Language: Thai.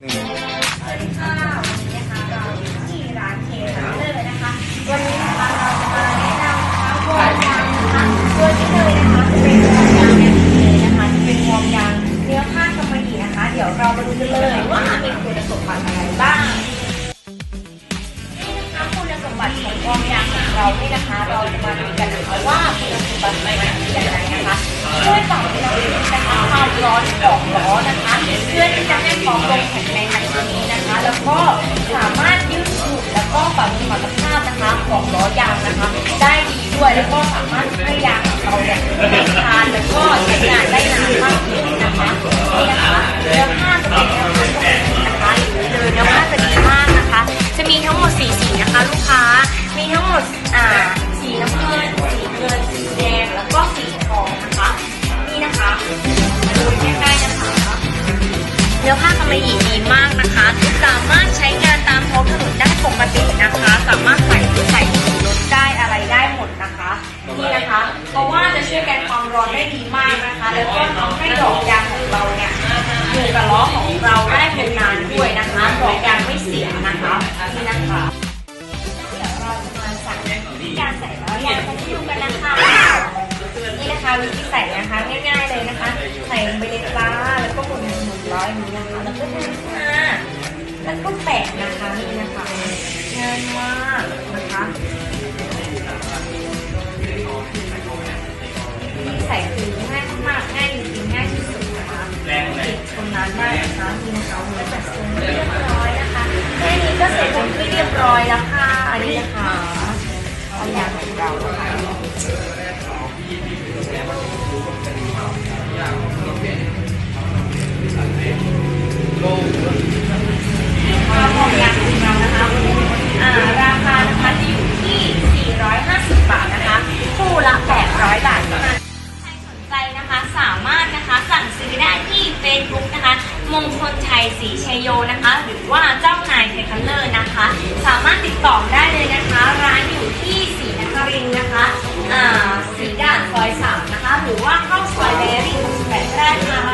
สวัสดีค่ะวันนี้นะคะเราอยู่ที่ร้านเคคัลเลอร์นะคะ วันนี้นะคะเราจะมาแนะนำนะคะวอร์มยางนะคะตัวนี้เลยนะคะจะเป็นวอร์มยางแบบนี้เลยนะคะจะเป็นวอร์มยางเนื้อผ้ากำมะหยี่นะคะ เดี๋ยวเรามาดูกันเลยว่ามีคุณสมบัติอะไรบ้างนี่นะคะคุณสมบัติของวอร์มยางของเราเนี่ยนะคะ เราจะมาดูกันนะคะว่าคุณสมบัติอะไร นื้อผ้ากำมะหยี่ดีมากนะคะ สามารถใช้งานตามท้องถนนได้ปกตินะคะ สามารถใส่ใส่รถได้อะไรได้หมดนะคะนี่นะคะ เพราะว่าจะช่วยกันความร้อนได้ดีมากนะคะ แล้วก็ทำให้ดอกยางของเราเนี่ยอยู่กับล้อของเราได้เป็นนานด้วยนะคะดอกยางไม่เสียนะคะนี่นะคะเดี๋ยวเราจะมาสั่งวิธีการใส่ล้อยางกันให้ดูกันนะคะนี่นะคะวิธีใส่นะคะ แล้วก็แตะนะคะนี่นะคะง่ายมากนะคะวิธีใส่คือง่ายมากๆง่ายจริงๆง่ายที่สุดนะคะติดชำนาญมากนะคะนี่นะคะมันก็จัดทรงเรียบร้อยนะคะแค่นี้ก็เสร็จเป็นที่เรียบร้อยแล้วค่ะอันนี้นะคะเอายางของเรานะคะรา Facebook นะคะ มงคลชัยศรีชัยโยนะคะ หรือว่าเจ้านายเทคันเลอร์นะคะ สามารถติดต่อได้เลยนะคะ ร้านอยู่ที่ศรีนครินนะคะอ่าศรีด่านซอยสามนะคะ หรือว่าเข้าซอยแบริ่งแก็ได้ค่ะ